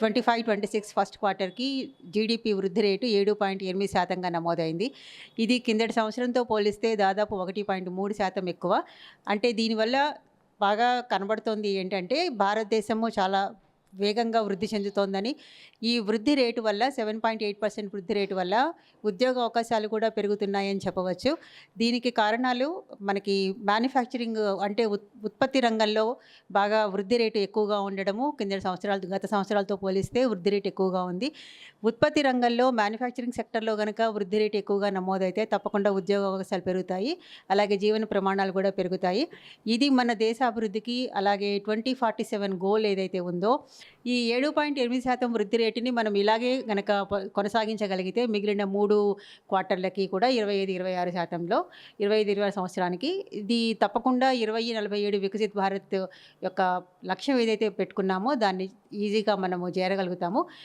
Twenty five twenty six first క్వార్టర్కి GDP వృద్ధి rate ఏడు point ఎనిమిది శాతంగా నమోదైంది. ఇది కిందటి సంవత్సరంతో పోలిస్తే దాదాపు ఒకటి పాయింట్ మూడు శాతం ఎక్కువ. అంటే దీనివల్ల బాగా కనబడుతోంది ఏంటంటే భారతదేశము చాలా వేగంగా వృద్ధి చెందుతోందని. ఈ వృద్ధి రేటు వల్ల సెవెన్ పాయింట్ ఎయిట్ పర్సెంట్ వృద్ధి రేటు వల్ల ఉద్యోగ అవకాశాలు కూడా పెరుగుతున్నాయని చెప్పవచ్చు. దీనికి కారణాలు మనకి మ్యానుఫ్యాక్చరింగ్ అంటే ఉత్ ఉత్పత్తి రంగంలో బాగా వృద్ధి రేటు ఎక్కువగా ఉండడము కింద సంవత్సరాలు గత సంవత్సరాలతో పోలిస్తే వృద్ధి రేటు ఎక్కువగా ఉంది. ఉత్పత్తి రంగంలో మ్యానుఫ్యాక్చరింగ్ సెక్టర్లో కనుక వృద్ధి రేటు ఎక్కువగా నమోదైతే తప్పకుండా ఉద్యోగ అవకాశాలు పెరుగుతాయి. అలాగే జీవన ప్రమాణాలు కూడా పెరుగుతాయి. ఇది మన దేశ అభివృద్ధికి అలాగే ట్వంటీ ఫార్టీ సెవెన్ గోల్ ఏదైతే ఉందో ఈ ఏడు పాయింట్ ఎనిమిది శాతం వృద్ధి రేటుని మనం ఇలాగే గనక కొనసాగించగలిగితే మిగిలిన మూడు క్వార్టర్లకి కూడా ఇరవై ఐదు ఇరవై ఆరు శాతంలో ఇరవై ఐదు ఇరవై ఆరు సంవత్సరానికి ఇది తప్పకుండా ఇరవై నలభై ఏడు వికసిత్ భారత్ యొక్క లక్ష్యం ఏదైతే పెట్టుకున్నామో దాన్ని ఈజీగా మనము చేరగలుగుతాము.